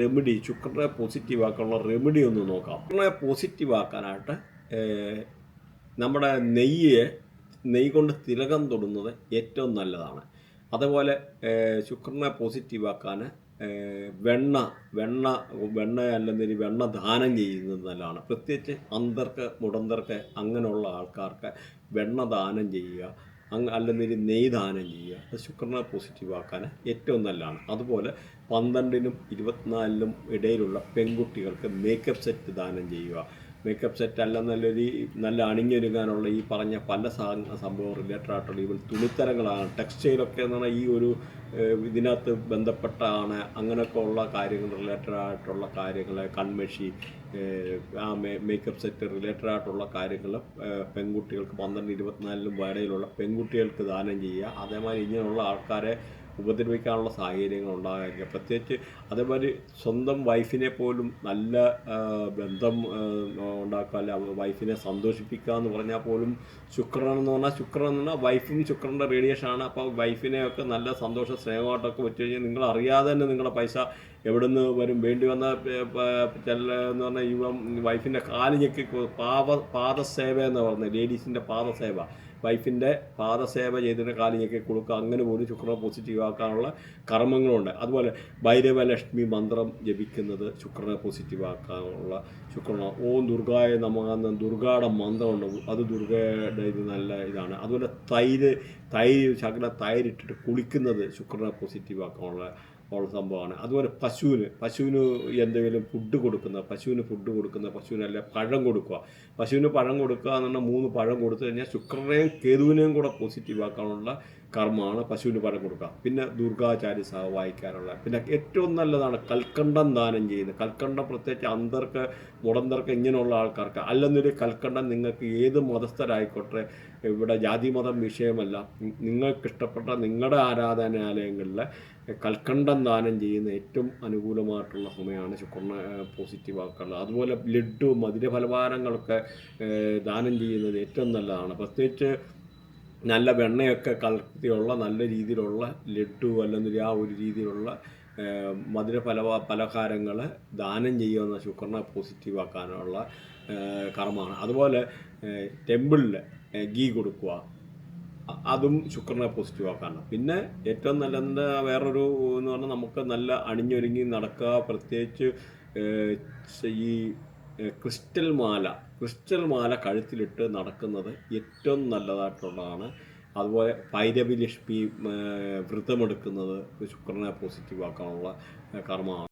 Remedy ശുക്രനെ positive ആക്കാനുള്ള remedy ഒന്ന് നോക്കാം. ശുക്രനെ പോസിറ്റീവ് ആക്കാനായിട്ട് നമ്മുടെ നെയ്യെ നെയ്യ് കൊണ്ട് തിലകം തൊടുന്നത് ഏറ്റവും നല്ലതാണ്. അതുപോലെ ശുക്രനെ പോസിറ്റീവ് ആക്കാൻ വെണ്ണ വെണ്ണ വെണ്ണ അല്ലെങ്കിൽ വെണ്ണ ദാനം ചെയ്യുന്നത് നല്ലതാണ്. പ്രത്യേകിച്ച് അന്തർക്ക് മുടന്തർക്ക് അങ്ങനെയുള്ള ആൾക്കാർക്ക് വെണ്ണ ദാനം ചെയ്യുക അങ്ങ് അല്ലെങ്കിൽ നെയ് ദാനം ചെയ്യുക. അത് ശുക്രനെ പോസിറ്റീവ് ആക്കാൻ ഏറ്റവും നല്ലതാണ്. അതുപോലെ പന്ത്രണ്ടിനും ഇരുപത്തിനാലിനും ഇടയിലുള്ള പെൺകുട്ടികൾക്ക് മേക്കപ്പ് സെറ്റ് ദാനം ചെയ്യുക. മേക്കപ്പ് സെറ്റ് അല്ല നല്ലൊരു നല്ല അണിഞ്ഞൊരുങ്ങാനുള്ള ഈ പറഞ്ഞ പല സംഭവം റിലേറ്റഡ് ആയിട്ടുള്ള ഈവൻ തുണിത്തരങ്ങളാണ്. ടെക്സ്റ്റൈലൊക്കെ എന്ന് പറഞ്ഞാൽ ഈ ഒരു ഇതിനകത്ത് ബന്ധപ്പെട്ടാണ് അങ്ങനെയൊക്കെ ഉള്ള കാര്യങ്ങൾ റിലേറ്റഡ് ആയിട്ടുള്ള കാര്യങ്ങൾ കൺമഷി ആ മേ മേക്കപ്പ് സെറ്റ് റിലേറ്റഡ് ആയിട്ടുള്ള കാര്യങ്ങൾ പെൺകുട്ടികൾക്ക് പന്ത്രണ്ട് ഇരുപത്തിനാലിലും ഇടയിലുള്ള പെൺകുട്ടികൾക്ക് ദാനം ചെയ്യുക. അതേമാതിരി ഇങ്ങനെയുള്ള ആൾക്കാരെ ഉപദ്രവിക്കാനുള്ള സാഹചര്യങ്ങൾ ഉണ്ടാകാതിരിക്കുക പ്രത്യേകിച്ച് അതേമാതിരി സ്വന്തം വൈഫിനെ പോലും നല്ല ബന്ധം ഉണ്ടാക്കുക അല്ല വൈഫിനെ സന്തോഷിപ്പിക്കുക എന്ന് പറഞ്ഞാൽ പോലും ശുക്രൻ എന്ന് പറഞ്ഞാൽ ശുക്രൻ എന്ന് പറഞ്ഞാൽ വൈഫും ശുക്രന്റെ റേഡിയേഷനാണ് അപ്പോൾ വൈഫിനെയൊക്കെ നല്ല സന്തോഷ സ്നേഹമായിട്ടൊക്കെ വെച്ച് കഴിഞ്ഞാൽ നിങ്ങൾ അറിയാതെ തന്നെ നിങ്ങളുടെ പൈസ എവിടെ നിന്ന് വരും? വേണ്ടി വന്ന ചില എന്ന് പറഞ്ഞാൽ ഇവം വൈഫിന്റെ കാൽ ഞെക്കി പാവ പാദസേവ എന്ന് പറഞ്ഞത് ലേഡീസിന്റെ പാദസേവ. വൈഫിന്റെ പാദസേവ ചെയ്തിട്ട് കാൽ ഞെക്കി കൊടുക്കുക. അങ്ങനെ പോലും ശുക്രൻ പോസിറ്റീവ് ആക്കാനുള്ള കർമ്മങ്ങളുണ്ട്. അതുപോലെ ഭൈരവലക്ഷ്മി മന്ത്രം ജപിക്കുന്നത് ശുക്രനെ പോസിറ്റീവാക്കാനുള്ള ശുക്രനാണ് ശുക്രന. ഓം ദുർഗായ നമ എന്ന ദുർഗയുടെ മന്ത്രമുണ്ട്. അത് ദുർഗയുടെ ഇത് നല്ല ഇതാണ്. അതുപോലെ തൈര് തൈര് ശകല തൈരിട്ടിട്ട് കുളിക്കുന്നത് ശുക്രനെ പോസിറ്റീവാക്കാനുള്ള ഉള്ള സംഭവമാണ്. അതുപോലെ പശുവിന് പശുവിന് എന്തെങ്കിലും ഫുഡ് കൊടുക്കുന്ന പശുവിന് ഫുഡ് കൊടുക്കുന്ന പശുവിനല്ല പഴം കൊടുക്കുക. പശുവിന് പഴം കൊടുക്കുക എന്ന് പറഞ്ഞാൽ മൂന്ന് പഴം കൊടുത്തു കഴിഞ്ഞാൽ ശുക്രനെയും കേതുവിനെയും കൂടെ പോസിറ്റീവ് ആക്കാനുള്ള കർമ്മമാണ് പശുവിന് പഴം കൊടുക്കുക. പിന്നെ ദുർഗാചാര്യ സഹ വായിക്കാനുള്ള. പിന്നെ ഏറ്റവും നല്ലതാണ് കൽക്കണ്ടം ദാനം ചെയ്യുന്നത് കൽക്കണ്ടം പ്രത്യേകിച്ച് അന്തർക്ക് മുടന്തർക്ക് ഇങ്ങനെയുള്ള ആൾക്കാർക്ക്. അല്ലെന്നൊരു കൽക്കണ്ടം നിങ്ങൾക്ക് ഏത് മതസ്ഥരായിക്കോട്ടെ ഇവിടെ ജാതി മതം വിഷയമല്ല. നിങ്ങൾക്ക് ഇഷ്ടപ്പെട്ട നിങ്ങളുടെ ആരാധനാലയങ്ങളിൽ കൽക്കണ്ടം ദാനം ചെയ്യുന്ന ഏറ്റവും അനുകൂലമായിട്ടുള്ള സമയമാണ് ശുക്രനെ പോസിറ്റീവ് ആക്കാനുള്ളത് അതുപോലെ ലഡ്ഡു മധുരഫലഹാരങ്ങളൊക്കെ ദാനം ചെയ്യുന്നത് ഏറ്റവും നല്ലതാണ്. പ്രത്യേകിച്ച് നല്ല വെണ്ണയൊക്കെ കലർത്തിയുള്ള നല്ല രീതിയിലുള്ള ലഡു അല്ലെങ്കിൽ ആ ഒരു രീതിയിലുള്ള മധുര ഫല പലഹാരങ്ങൾ ദാനം ചെയ്യുന്ന ശുക്രനെ പോസിറ്റീവാക്കാനുള്ള കർമ്മമാണ്. അതുപോലെ ടെമ്പിളിൽ ഗീ കൊടുക്കുക. അതും ശുക്രനെ പോസിറ്റീവ് ആക്കാനാണ്. പിന്നെ ഏറ്റവും നല്ല വേറൊരു എന്ന് പറഞ്ഞാൽ നമുക്ക് നല്ല അണിഞ്ഞൊരുങ്ങി നടക്കുക പ്രത്യേകിച്ച് ഈ ക്രിസ്റ്റൽ മാല. ക്രിസ്റ്റൽ മാല കഴുത്തിലിട്ട് നടക്കുന്നത് ഏറ്റവും നല്ലതായിട്ടുള്ളതാണ്. അതുപോലെ ഭൈരവി ലക്ഷ്മി വ്രതമെടുക്കുന്നത് ശുക്രനെ പോസിറ്റീവ് ആക്കാനുള്ള കർമ്മമാണ്.